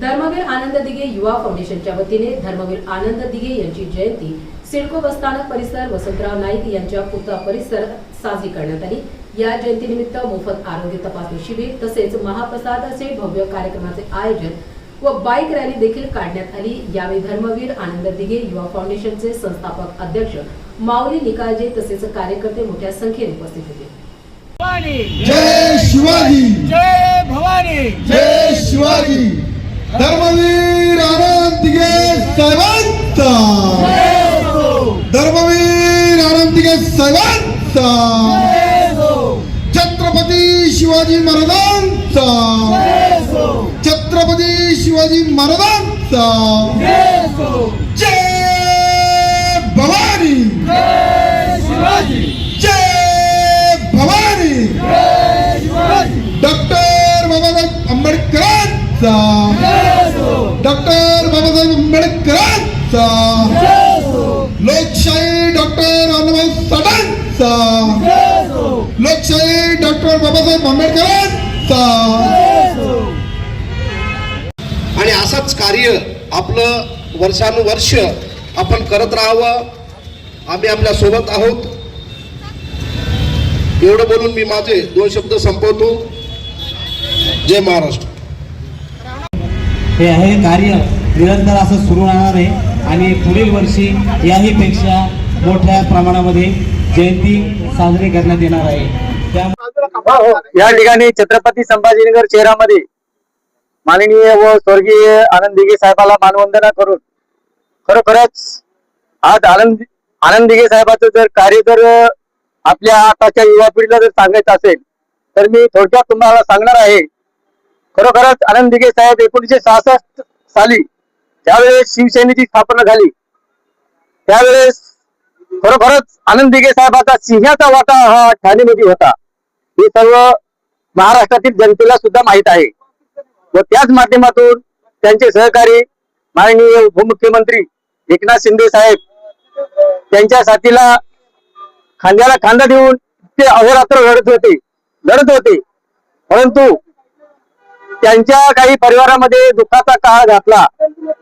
धर्मवीर आनंद दिघे युवा फाउंडेशनच्या वतीने धर्मवीर आनंद दिघे यांची जयंती सिडको बसस्थानक परिसर वसंतराव नाईक यांच्या पुतळा परिसर साजरी करण्यात आली. या जयंतीनिमित्त मोफत आरोग्य तपासणी शिबिर तसेच महाप्रसादाचे भव्य कार्यक्रमाचे आयोजन व बाईक रॅली देखील काढण्यात आली. यावेळी धर्मवीर आनंद दिघे युवा फाउंडेशनचे संस्थापक अध्यक्ष माऊली निकाळजे तसेच कार्यकर्ते मोठ्या संख्येने उपस्थित होते. जय शिवाजी! जय भवानी! जय शिवाजी! धर्मवीर आनंद दिघे साहेबांचा धर्मवीर आनंद दिघे छत्रपती शिवाजी महाराजांचा। छत्रपती शिवाजी महाराजांचा। जय भवानी। जय भवानी। डॉक्टर बाबासाहेब आंबेडकरांचा। डॉक्टर बाबासाहेब आंबेडकरांचा. लोकशाही डॉक्टर अण्णाभाऊ साठांचा लोकशाही डॉक्टर बाबासाहेब आंबेडकरांचा. आणि असंच कार्य आपलं वर्षानुवर्ष आपण करत राहावं. आम्ही आपल्यासोबत आहोत. एवढं बोलून मी माझे दोन शब्द संपवतो. जय महाराष्ट्र. हे हे कार्य. निरंतर असं सुरू राहणार आहे. आणि पुढील वर्षी याहीपेक्षा मोठ्या प्रमाणामध्ये जयंती साजरी करण्यात येणार आहे. हो, या ठिकाणी छत्रपती संभाजीनगर शहरामध्ये माननीय व स्वर्गीय आनंद दिघे साहेबाला मानवंदना करून खरोखरच आज आनंद आनंद दिघे साहेबाचं जर कार्य जर आपल्या आताच्या युवा पिढीला जर सांगायचं असेल तर मी थोडक्यात तुम्हाला सांगणार आहे खरोखरच आनंद दिघे साहेब एकोणीसशे सहासष्ट साली ज्यावेळेस शिवसेनेची स्थापना झाली त्यावेळेस खरोखरच आनंद दिघे साहेबाचा सिंहाचा वाटा हा ठाणेमध्ये होता. हे सर्व महाराष्ट्रातील जनतेला सुद्धा माहीत आहे. व त्याच माध्यमातून त्यांचे सहकारी माननीय उपमुख्यमंत्री एकनाथ शिंदे साहेब त्यांच्या साथीला खांद्याला खांदा देऊन ते अहोरात्र लढत होते लढत होते. परंतु त्यांच्या काही परिवारामध्ये दुःखाचा काळ घातला.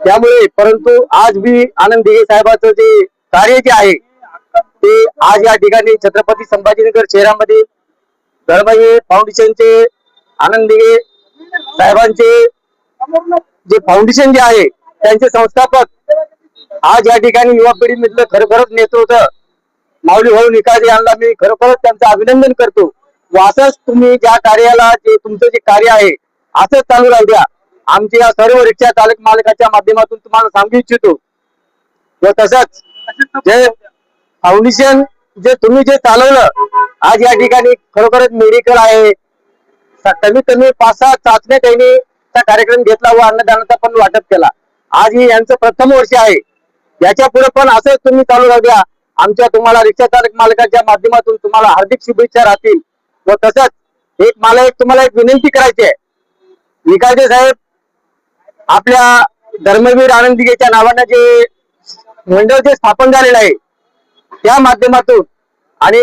त्यामुळे परंतु आज मी आनंद दिघे साहेबांचं जे कार्य जे आहे ते आज या ठिकाणी छत्रपती संभाजीनगर शहरामध्ये धर्मये फाउंडेशनचे आनंद दिघे साहेबांचे जे फाउंडेशन जे आहे त्यांचे संस्थापक आज या ठिकाणी युवा पिढीमधलं खरोखरच नेतृत्व माऊली भाऊ निकाजे यांना मी खरोखरच त्यांचं अभिनंदन करतो. व असंच तुम्ही ज्या कार्याला जे तुमचं जे कार्य आहे असंच चालू राहू द्या आमच्या या सर्व रिक्षा चालक मालकाच्या माध्यमातून तुम्हाला सांगू इच्छितो. व तसंच जे फाउंडेशन जे तुम्ही जे चालवलं आज या ठिकाणी खरोखरच मेडिकल आहे. कमीत कमी पाच सहा चाचण्या त्यांनी त्या कार्यक्रम घेतला व अन्नदानाचा पण वाटप केला. आज ही यांचं प्रथम वर्ष आहे. याच्यापुढे पण असंच तुम्ही चालू राहू द्या आमच्या तुम्हाला रिक्षा चालक मालकाच्या माध्यमातून तुम्हाला हार्दिक शुभेच्छा राहतील. व तसंच एक मला एक तुम्हाला एक विनंती करायची आहे. निकालजे साहेब आपल्या धर्मवीर आनंदीच्या नावानं जे मंडळ जे स्थापन झालेलं आहे त्या माध्यमातून आणि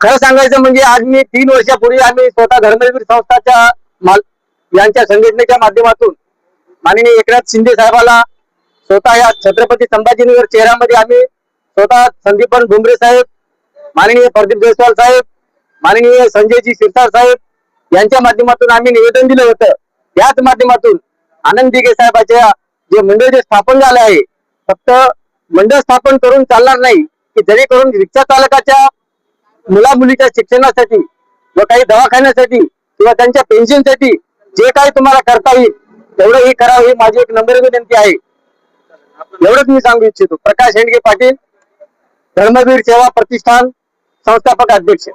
खरं सांगायचं म्हणजे आज मी तीन वर्षापूर्वी आम्ही स्वतः धर्मवीर संस्थाच्या माल यांच्या संघटनेच्या माध्यमातून माननीय एकनाथ शिंदे साहेबाला स्वतः या छत्रपती संभाजीनगर शहरामध्ये आम्ही स्वतः संदीपन भुमरे साहेब माननीय प्रदीप जयस्वाल साहेब माननीय संजयजी शिरसार साहेब यांच्या माध्यमातून आम्ही निवेदन दिलं होतं. त्याच माध्यमातून आनंद दिघे साहेबाच्या जे मंडळ जे स्थापन झालं आहे फक्त मंडळ स्थापन करून चालणार नाही की जेणेकरून रिक्षा चालकाच्या मुला मुलीच्या शिक्षणासाठी व काही दवाखान्यासाठी किंवा त्यांच्या पेन्शनसाठी जे काही तुम्हाला करता येईल तेवढं हे करावं ही माझी एक नंबर विनंती आहे. एवढंच मी सांगू इच्छितो. प्रकाश हेंडगे पाटील धर्मवीर सेवा प्रतिष्ठान संस्थापक अध्यक्ष.